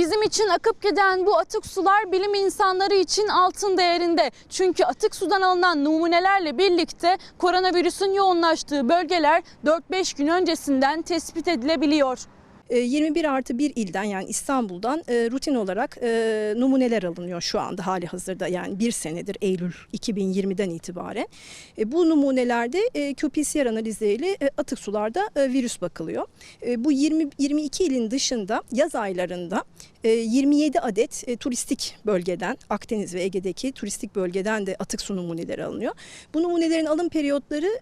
Bizim için akıp giden bu atık sular bilim insanları için altın değerinde. Çünkü atık sudan alınan numunelerle birlikte koronavirüsün yoğunlaştığı bölgeler 4-5 gün öncesinden tespit edilebiliyor. E, 21 artı bir ilden yani İstanbul'dan e, rutin olarak e, numuneler alınıyor şu anda hali hazırda yani bir senedir Eylül 2020'den itibaren. E, bu numunelerde qPCR analizleriyle atık sularda virüs bakılıyor. Bu 20 22 ilin dışında yaz aylarında e, 27 adet turistik bölgeden Akdeniz ve Ege'deki turistik bölgeden de atık su numuneleri alınıyor. Bu numunelerin alım periyotları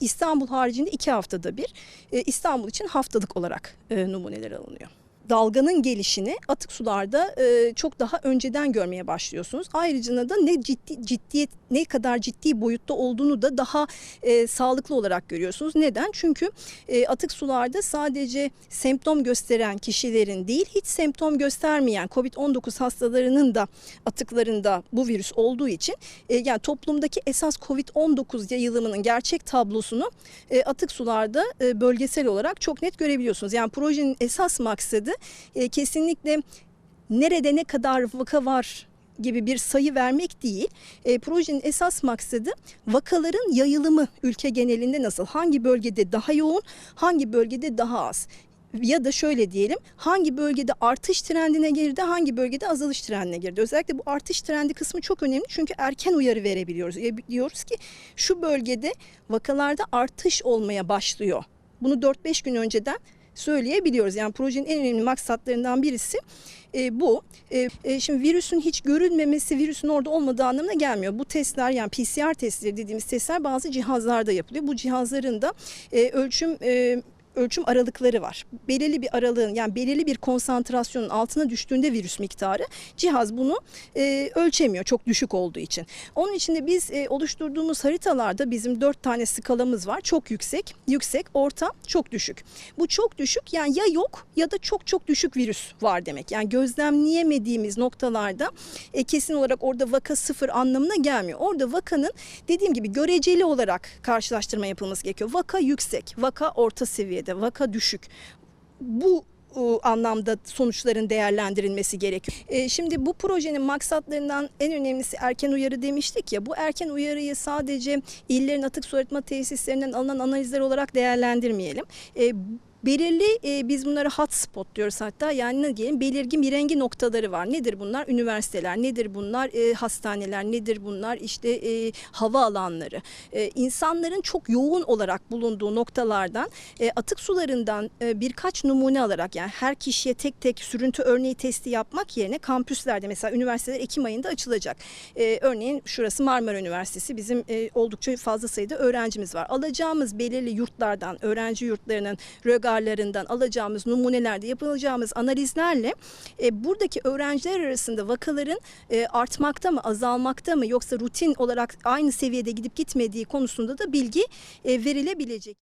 İstanbul haricinde iki haftada bir e, İstanbul için haftalık olarak e, numuneler alınıyor. Dalganın gelişini atık sularda e, çok daha önceden görmeye başlıyorsunuz. Ayrıca da ne ciddi ciddiyet ne kadar ciddi boyutta olduğunu da daha e, sağlıklı olarak görüyorsunuz. Neden? Çünkü e, atık sularda sadece semptom gösteren kişilerin değil, hiç semptom göstermeyen COVID-19 hastalarının da atıklarında bu virüs olduğu için e, yani toplumdaki esas COVID-19 yayılımının gerçek tablosunu e, atık sularda e, bölgesel olarak çok net görebiliyorsunuz. Yani projenin esas maksadı e, kesinlikle nerede ne kadar vaka var gibi bir sayı vermek değil. E, projenin esas maksadı vakaların yayılımı ülke genelinde nasıl, hangi bölgede daha yoğun, hangi bölgede daha az ya da şöyle diyelim hangi bölgede artış trendine girdi hangi bölgede azalış trendine girdi. Özellikle bu artış trendi kısmı çok önemli çünkü erken uyarı verebiliyoruz. E, Diyoruz ki şu bölgede vakalarda artış olmaya başlıyor. Bunu 4-5 gün önceden söyleyebiliyoruz. Yani projenin en önemli maksatlarından birisi e, bu. E, e, şimdi virüsün hiç görülmemesi virüsün orada olmadığı anlamına gelmiyor. Bu testler yani PCR testleri dediğimiz testler bazı cihazlarda yapılıyor. Bu cihazların da e, ölçüm e, ölçüm aralıkları var. Belirli bir aralığın yani belirli bir konsantrasyonun altına düştüğünde virüs miktarı cihaz bunu e, ölçemiyor çok düşük olduğu için. Onun için de biz e, oluşturduğumuz haritalarda bizim dört tane skalamız var. Çok yüksek, yüksek, orta, çok düşük. Bu çok düşük yani ya yok ya da çok çok düşük virüs var demek. Yani gözlemleyemediğimiz noktalarda e, kesin olarak orada vaka sıfır anlamına gelmiyor. Orada vakanın dediğim gibi göreceli olarak karşılaştırma yapılması gerekiyor. Vaka yüksek, vaka orta seviyede, vaka düşük. Bu e, anlamda sonuçların değerlendirilmesi gerekiyor. E, şimdi bu projenin maksatlarından en önemlisi erken uyarı demiştik ya. Bu erken uyarıyı sadece illerin atık su arıtma tesislerinden alınan analizler olarak değerlendirmeyelim. E, Belirli e, biz bunlara hotspot diyoruz hatta yani ne diyelim belirgin bir rengi noktaları var. Nedir bunlar? Üniversiteler, nedir bunlar? E, hastaneler, nedir bunlar? İşte e, hava alanları. E, insanların çok yoğun olarak bulunduğu noktalardan e, atık sularından e, birkaç numune alarak yani her kişiye tek tek sürüntü örneği testi yapmak yerine kampüslerde mesela üniversiteler Ekim ayında açılacak. E, örneğin şurası Marmara Üniversitesi bizim e, oldukça fazla sayıda öğrencimiz var. Alacağımız belirli yurtlardan, öğrenci yurtlarının rögarlarından alacağımız numunelerde yapılacağımız analizlerle e, buradaki öğrenciler arasında vakaların e, artmakta mı, azalmakta mı yoksa rutin olarak aynı seviyede gidip gitmediği konusunda da bilgi e, verilebilecek.